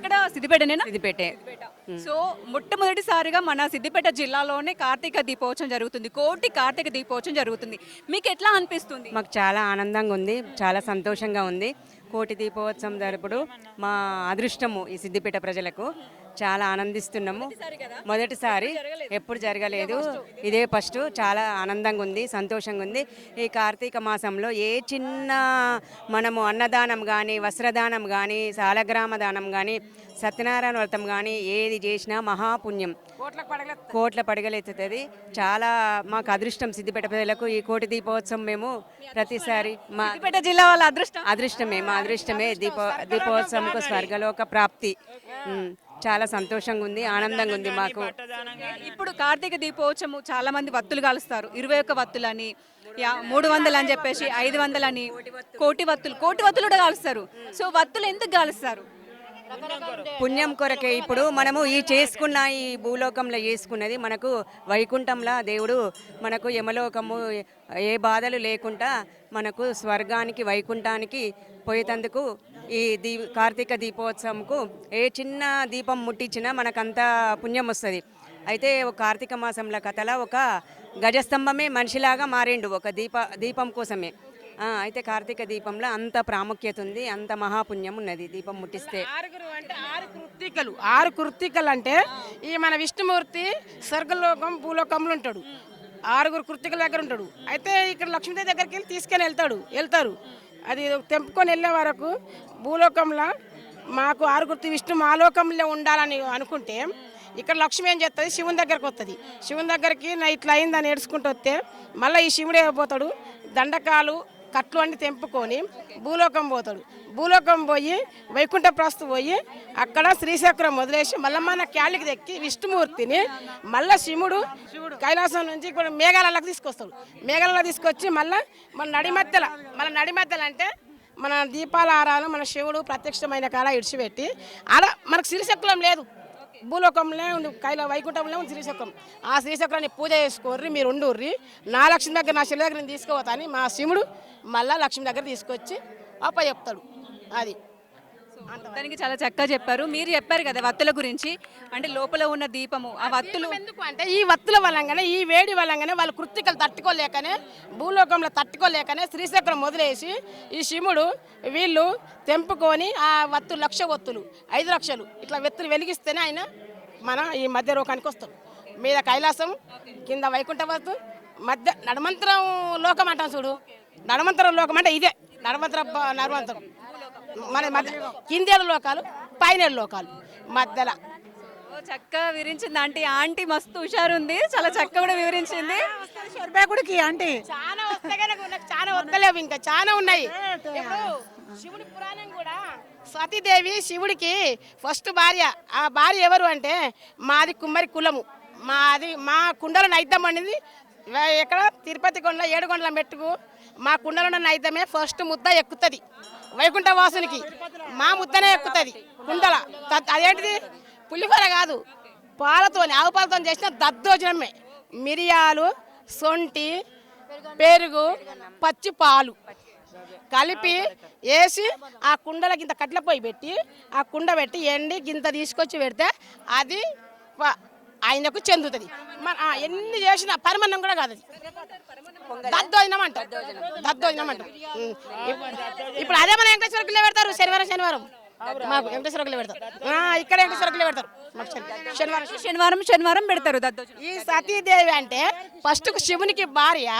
ఎక్కడ? సిద్దిపేటనేనా? సిద్దిపేటే. సో మొట్టమొదటిసారిగా మన సిద్దిపేట జిల్లాలోనే కార్తీక దీపోత్సవం జరుగుతుంది. కోటి కార్తీక దీపోత్సవం జరుగుతుంది. మీకు ఎట్లా అనిపిస్తుంది? మాకు చాలా ఆనందంగా ఉంది. చాలా సంతోషంగా ఉంది. కోటి దీపోత్సవం జరుపుడు మా అదృష్టము ఈ సిద్దిపేట ప్రజలకు. చాలా ఆనందిస్తున్నాము. మొదటిసారి ఎప్పుడు జరగలేదు. ఇదే ఫస్ట్ చాలా ఆనందంగా ఉంది సంతోషంగా ఉంది. ఈ కార్తీక మాసంలో ఏ చిన్న మనము అన్నదానం కానీ వస్త్రదానం కానీ సాలగ్రామ దానం కానీ సత్యనారాయణ వ్రతం కానీ ఏది చేసినా మహాపుణ్యం. కోట్ల పడగలెత్తుతుంది. చాలా మాకు అదృష్టం సిద్దిపేట ప్రజలకు. ఈ కోటి దీపోత్సవం మేము ప్రతిసారి మా సిద్దిపేట జిల్లా వాళ్ళ అదృష్టం? అదృష్టమే మా అదృష్టమే. దీపో దీపోత్సవంకు స్వర్గలోక ప్రాప్తి. చాలా సంతోషంగా ఉంది ఆనందంగా ఉంది మాకు. ఇప్పుడు కార్తీక దీపోత్సవం చాలా మంది వత్తులు కాలుస్తారు. ఇరవై ఒక్క వత్తులని యా మూడు వందలు అని చెప్పేసి ఐదు వందలని కోటి వత్తులు కోటి వత్తులు కూడా కాలుస్తారు. సో వత్తులు ఎందుకు కాలుస్తారు? పుణ్యం కొరకే ఇప్పుడు మనము ఈ చేసుకున్న ఈ భూలోకంలో చేసుకున్నది మనకు వైకుంఠంలో దేవుడు మనకు యమలోకము ఏ బాధలు లేకుండా మనకు స్వర్గానికి వైకుంఠానికి పోయేటందుకు ఈ దీ కార్తీక దీపోత్సవంకు ఏ చిన్న దీపం ముట్టించినా మనకంతా పుణ్యం వస్తుంది. అయితే ఒక కార్తీక మాసంలో కథల ఒక గజస్తంభమే మనిషిలాగా మారిండు ఒక దీప దీపం కోసమే. అయితే కార్తీక దీపంలో అంత ప్రాముఖ్యత ఉంది అంత మహాపుణ్యం ఉన్నది దీపం ముట్టిస్తే. ఆరుగురు అంటే ఆరు కృత్తికలు ఆరు కృత్తికలు అంటే ఈ మన విష్ణుమూర్తి స్వర్గలోకం భూలోకంలో ఉంటాడు. ఆరుగురు కృత్తికల దగ్గర ఉంటాడు. అయితే ఇక్కడ లక్ష్మీదేవి దగ్గరికి వెళ్ళి తీసుకెళ్ళి వెళ్తాడు వెళ్తారు. అది తెంపుకొని వెళ్ళే వరకు భూలోకంలో మాకు ఆరుగుర్తి విష్ణు మాలోకంలో ఉండాలని అనుకుంటే ఇక్కడ లక్ష్మి ఏం చేస్తుంది? శివుని దగ్గరకు వస్తుంది. శివుని దగ్గరికి నా ఇట్లా అయిందని ఏడ్చుకుంటూ వస్తే మళ్ళీ ఈ శివుడే పోతాడు? దండకాలు కట్లు అన్ని తెంపుకొని భూలోకం పోతాడు. భూలోకం పోయి వైకుంఠ ప్రస్తు పోయి అక్కడ శ్రీశక్రం వదిలేసి మళ్ళీ మన క్యాలికి దెక్కి విష్ణుమూర్తిని మళ్ళీ శివుడు కైలాసం నుంచి కూడా మేఘాలలోకి తీసుకొస్తాడు. మేఘాలలో తీసుకొచ్చి మళ్ళీ మన నడి మన నడి అంటే మన దీపాల ఆరాధన మన శివుడు ప్రత్యక్షమైన కాడ ఇడిచిపెట్టి ఆడ మనకు శ్రీశక్రం లేదు. భూలోకంలో ఉంది కైల వైకుంఠంలో ఉంది ఆ శ్రీచక్రాన్ని పూజ చేసుకోర్రి మీరు ఉండుర్రి. నా లక్ష్మి దగ్గర నా శిల దగ్గర నేను తీసుకోవతా అని మా శివుడు మళ్ళా లక్ష్మి దగ్గర తీసుకొచ్చి అప్ప చెప్తాడు అది. దానికి చాలా చక్కగా చెప్పారు. మీరు చెప్పారు కదా వత్తుల గురించి. అంటే లోపల ఉన్న దీపము ఆ వత్తులు ఎందుకు అంటే ఈ వత్తుల వల్లంగానే ఈ వేడి వల్లంగానే వాళ్ళు కృత్తికలు తట్టుకోలేకనే భూలోకంలో తట్టుకోలేకనే శ్రీచక్రం వదిలేసి ఈ శివుడు వీళ్ళు తెంపుకొని ఆ వత్తు లక్ష వత్తులు ఐదు లక్షలు ఇట్లా వెత్తులు వెలిగిస్తేనే ఆయన మన ఈ మధ్య లోకానికి వస్తాడు. మీద కైలాసం కింద వైకుంఠ వత్తు మధ్య నడమంతరం లోకం అంటాం చూడు. నడమంతరం లోకం అంటే ఇదే. నడమంతర నడమంతరం మన మధ్య కిందేడు లోకాలు పైనేడు లోకాలు మధ్యలో. చక్కగా వివరించింది. ఆంటీ ఆంటీ మస్తు హుషారు ఉంది చాలా చక్కగా కూడా వివరించింది. షర్బేకుడికి అంటే చాలా వస్తాయి నాకు చాలా వస్తలేవు ఇంకా. చాలా ఉన్నాయి. ఇప్పుడు శివుడి పురాణం కూడా సతీదేవి శివుడికి ఫస్ట్ భార్య. ఆ భార్య ఎవరు అంటే మాది కుమ్మరి కులము. మాది మా కుండల నైద్యం అనేది ఎక్కడ? తిరుపతి కొండల ఏడు కొండల మెట్టుకు. మా కుండలో ఉన్న నైద్యమే ఫస్ట్ ముద్ద ఎక్కుతుంది. వైకుంఠ వాసునికి మా ముద్దనే ఎక్కుతుంది. కుండల. అదేంటిది? పులిహోర కాదు. పాలతో ఆవు పాలతో చేసిన దద్దోజనమే. మిరియాలు సొంటి పెరుగు పచ్చి పాలు కలిపి వేసి ఆ కుండల గింత కట్ల పొయ్యి పెట్టి ఆ కుండ పెట్టి ఎండి గింత తీసుకొచ్చి పెడితే అది ప- ఆయనకు చెందుతుంది. మన ఎన్ని చేసినా పరిమాణం కూడా కాదు అది. దద్దోజనం అంటారు. దద్దోజనం అంటారు. ఉం. ఇప్- ఇప్పుడు అదే మన వెంకటేశ్వర కిలో పెడతారు శనివారం శనివారం. మాకు వెంకటేశ్వర కిలో పెడతారు. ఇక్కడ వెంకటేశ్వర కిలో పెడతారు. శనివారం శనివారం. శనివారం పెడతారు ఈ సతీదేవి అంటే ఫస్ట్ శివునికి భార్య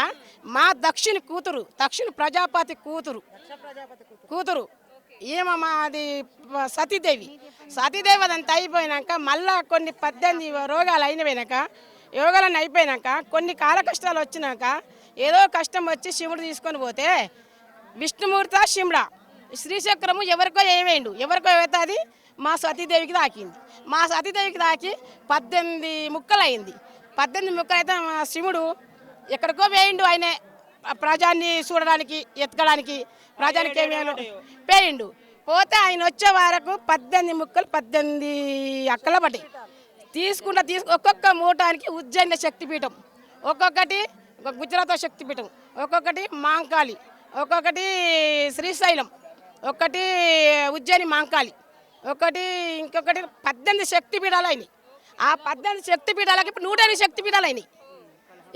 మా దక్షిణ కూతురు దక్షిణ ప్రజాపతి కూతురు. కూతురు. ఈమె మాది సతీదేవి. సతీదేవి అదంతా అయిపోయినాక మళ్ళా కొన్ని పద్దెనిమిది రోగాలు అయినపోయినాక యోగాలన్నీ అయిపోయినాక కొన్ని కాల కష్టాలు వచ్చినాక ఏదో కష్టం వచ్చి శివుడు తీసుకొని పోతే విష్ణుమూర్త శివుడా శ్రీచక్రము ఎవరికో ఏమేయండు ఎవరికో అది మా సతీదేవికి తాకింది మా సతీదేవికి తాకి పద్దెనిమిది ముక్కలు అయింది పద్దెనిమిది ముక్కలు అయితే మా శివుడు ఎక్కడికో వేయిండు ఆయనే ప్రజాన్ని చూడడానికి ఎత్తుకడానికి ప్రజానికి ఏమేమో పేయిండు పోతే ఆయన వచ్చే వరకు పద్దెనిమిది ముక్కలు పద్దెనిమిది అక్కల పడ్డాయి. తీసుకున్న తీసుకు ఒక్కొక్క మూటానికి ఉజ్జయిన శక్తిపీఠం. ఒక్కొక్కటి ఒక గుజరాత్ శక్తిపీఠం ఒక్కొక్కటి మాంకాళి ఒక్కొక్కటి శ్రీశైలం ఒక్కటి ఉజ్జయిని మాంకాళి ఒకటి ఇంకొకటి పద్దెనిమిది శక్తిపీఠాలు అయినాయి. ఆ పద్దెనిమిది శక్తిపీఠాలకి ఇప్పుడు నూట ఎనిమిది శక్తిపీఠాలు అయినాయి.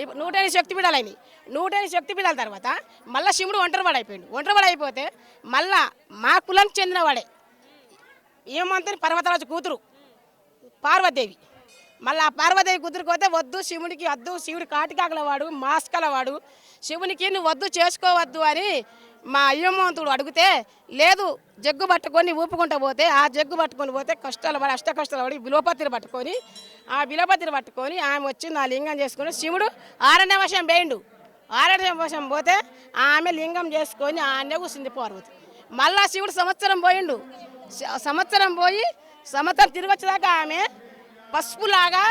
ఇప్పుడు నూట ఎనిమిది శక్తిపీఠాలు అయినాయి. నూట ఎనిమిది శక్తిపీఠాల తర్వాత మళ్ళీ శివుడు ఒంటరివాడు అయిపోయింది ఒంటరివాడు అయిపోతే మళ్ళా మా కులానికి చెందినవాడే ఏమంతని పర్వతరాజు కూతురు. పార్వదేవి. మళ్ళీ ఆ పార్వదేవి కూతురికి వద్దు శివునికి వద్దు శివుడు కాటికాగలవాడు మాస్కలవాడు శివునికి నువ్వు వద్దు చేసుకోవద్దు అని మా అయ్యమ్మంతుడు అడిగితే లేదు జగ్గు పట్టుకొని ఊపుకుంటూ పోతే ఆ జగ్గు పట్టుకొని పోతే కష్టాలు పడి అష్ట కష్టాలు పడి బిలోపతిని పట్టుకొని ఆ బిలోపతిని పట్టుకొని ఆమె వచ్చి నా లింగం చేసుకొని శివుడు ఆరణ్య వశం వేయండు. ఆరణ్య వశం పోతే ఆమె లింగం చేసుకొని ఆనే కూర్చుంది పార్వతి. మళ్ళా శివుడు సంవత్సరం పోయిండు. సంవత్సరం పోయి సంవత్సరం తిరిగి వచ్చేదాకా ఆమె పసుపులాగా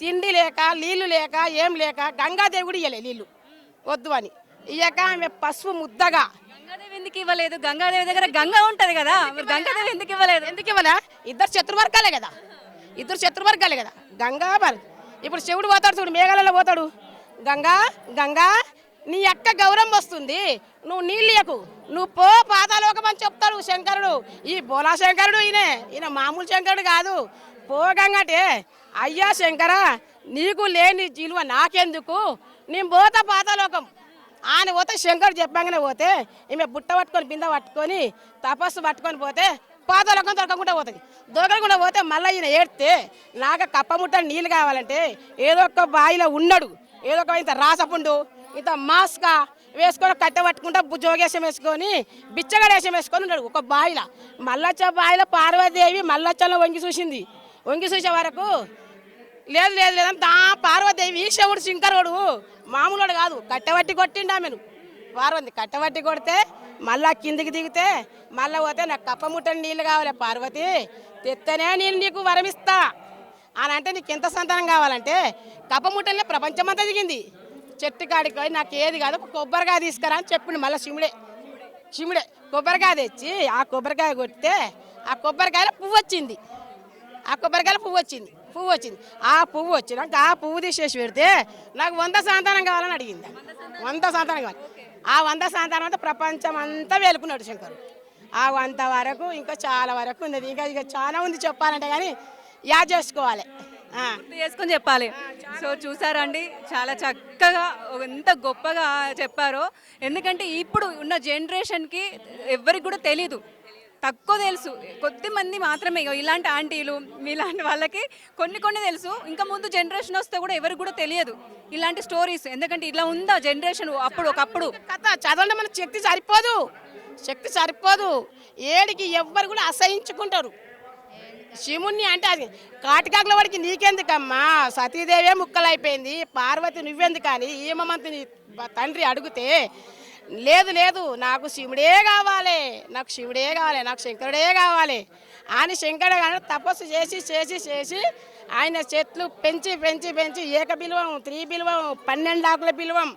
తిండి లేక నీళ్ళు లేక ఏం లేక గంగాదేవి కూడా ఇయ్యలే నీళ్ళు వద్దు అని. ఇయ్యక ఆమె పసుపు ముద్దగా. గంగాదేవి ఎందుకు ఇవ్వలేదు? గంగాదేవి దగ్గర గంగా ఉంటది కదా. మరి గంగాదేవి ఎందుకు ఇవ్వలేదు? ఎందుకు ఇవ్వలే? ఇద్దరు శత్రువర్గాలే కదా. ఇద్దరు శత్రువర్గాలే కదా. గంగా ఇప్పుడు శివుడు పోతాడు చూడు మేఘాలలో పోతాడు. గంగా గంగా నీ అక్క గౌరవం వస్తుంది. నువ్వు నీళ్ళు ఇయ్యకు. నువ్వు పో చెప్తాడు శంకరుడు. ఈ బోలా శంకరుడు ఈయనే. ఈయన మామూలు శంకరుడు కాదు. పోగంగటే. అయ్యా శంకర నీకు లేని జీలువ నాకెందుకు? నేను పోతా పాతలోకం ఆయన పోతే శంకరుడు చెప్పంగానే పోతే ఈమె బుట్ట పట్టుకొని బింద పట్టుకొని తపస్సు పట్టుకొని పోతే పాతలోకం దొరకకుండా పోతుంది. దొరకకుండా పోతే మళ్ళీ ఈయన ఏడితే నాకు కప్పముట్ట నీళ్ళు కావాలంటే ఏదో ఒక బావిలో ఉన్నాడు. ఏదో ఒక ఇంత రాసపుండు ఇంత మాస్కా వేసుకొని కట్టె పట్టుకుంటా జోగేశం వేసుకొని బిచ్చగడేశం వేసుకొని ఉన్నాడు. ఒక బాయిల. మల్లచ్చ బాయిల పార్వదేవి మల్లచ్చలో వంగి చూసింది. వంగి చూసే వరకు లేదు లేదు లేదని దా పార్వదేవి శివుడు శంకరుడు మామూలుడు కాదు. కట్టెబట్టి కొట్టిండు ఆమెను. పార్వతి కట్టబట్టి కొడితే మళ్ళా కిందికి దిగితే మళ్ళా పోతే నాకు కప్పముట్టని నీళ్ళు కావాలి పార్వతి. తెత్తనే నేను నీకు వరమిస్తా. అని అంటే నీకు ఎంత సంతానం కావాలంటే కప్పముట్టలే ప్రపంచమంతా దిగింది. చెట్టు కాడికి పోయి నాకు ఏది కాదు ఒక కొబ్బరికాయ తీసుకురా అని చెప్పిండు మళ్ళీ చిముడే చిముడే కొబ్బరికాయ తెచ్చి ఆ కొబ్బరికాయ కొడితే ఆ కొబ్బరికాయలో పువ్వు వచ్చింది. ఆ కొబ్బరికాయల పువ్వు వచ్చింది పువ్వు వచ్చింది. ఆ పువ్వు వచ్చినాక ఆ పువ్వు తీసేసి పెడితే నాకు వంద సంతానం కావాలని అడిగింది. వంద సంతానం కావాలి. ఆ వంద సంతానం అంతా ప్రపంచం అంతా వేలుకున్నాడు శంకరు. ఆ వంత వరకు ఇంకా చాలా వరకు ఉంది ఇంకా ఇక చాలా ఉంది చెప్పాలంటే కానీ యా చేసుకోవాలి. గుర్తు చేసుకొని చెప్పాలి. సో చూసారండి చాలా చక్కగా ఎంత గొప్పగా చెప్పారో. ఎందుకంటే ఇప్పుడు ఉన్న జనరేషన్కి ఎవరికి కూడా తెలీదు. తక్కువ తెలుసు. కొద్ది మంది మాత్రమే. ఇలాంటి ఆంటీలు మీలాంటి వాళ్ళకి కొన్ని కొన్ని తెలుసు. ఇంకా ముందు జనరేషన్ వస్తే కూడా ఎవరికి కూడా తెలియదు ఇలాంటి స్టోరీస్. ఎందుకంటే ఇలా ఉందా జనరేషన్ అప్పుడు ఒకప్పుడు? కథ చదవడం మన శక్తి సరిపోదు. శక్తి సరిపోదు. ఏడికి ఎవ్వరు కూడా అసహించుకుంటారు. శివుణ్ణి అంటే అది కాటికాకుల వాడికి నీకెందుకమ్మా? సతీదేవే ముక్కలైపోయింది. పార్వతి నువ్వెందుకు కానీ ఈమంతుని తండ్రి అడిగితే లేదు లేదు నాకు శివుడే కావాలి నాకు శివుడే కావాలి నాకు శంకరుడే కావాలి అని శంకరుడు కానీ తపస్సు చేసి చేసి చేసి ఆయన చెట్లు పెంచి పెంచి పెంచి ఏక బిల్వం త్రీ బిల్వం పన్నెండు ఆకుల బిల్వం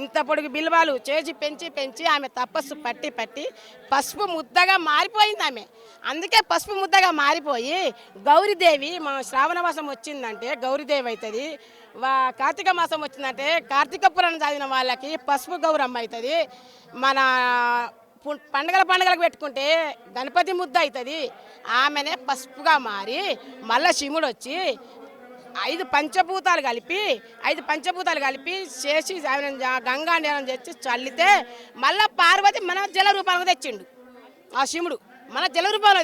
ఇంత పొడుగు బిల్వాలు చేసి పెంచి పెంచి ఆమె తపస్సు పట్టి పట్టి పసుపు ముద్దగా మారిపోయింది ఆమె. అందుకే పసుపు ముద్దగా మారిపోయి గౌరీదేవి మా శ్రావణ మాసం వచ్చిందంటే గౌరీదేవి అవుతుంది వా కార్తీక మాసం వచ్చిందంటే కార్తీక పురాణం చదివిన వాళ్ళకి పసుపు గౌరమ్మ అవుతుంది. మన పండుగల పండగల పెట్టుకుంటే గణపతి ముద్ద అవుతుంది. ఆమెనే పసుపుగా మారి మళ్ళా శివుడు వచ్చి ఐదు పంచభూతాలు కలిపి ఐదు పంచభూతాలు కలిపి చేసి గంగా నీరం తెచ్చి చల్లితే మళ్ళా పార్వతి మన జల రూపంలో తెచ్చిండు. ఆ శివుడు మన జల రూపంలో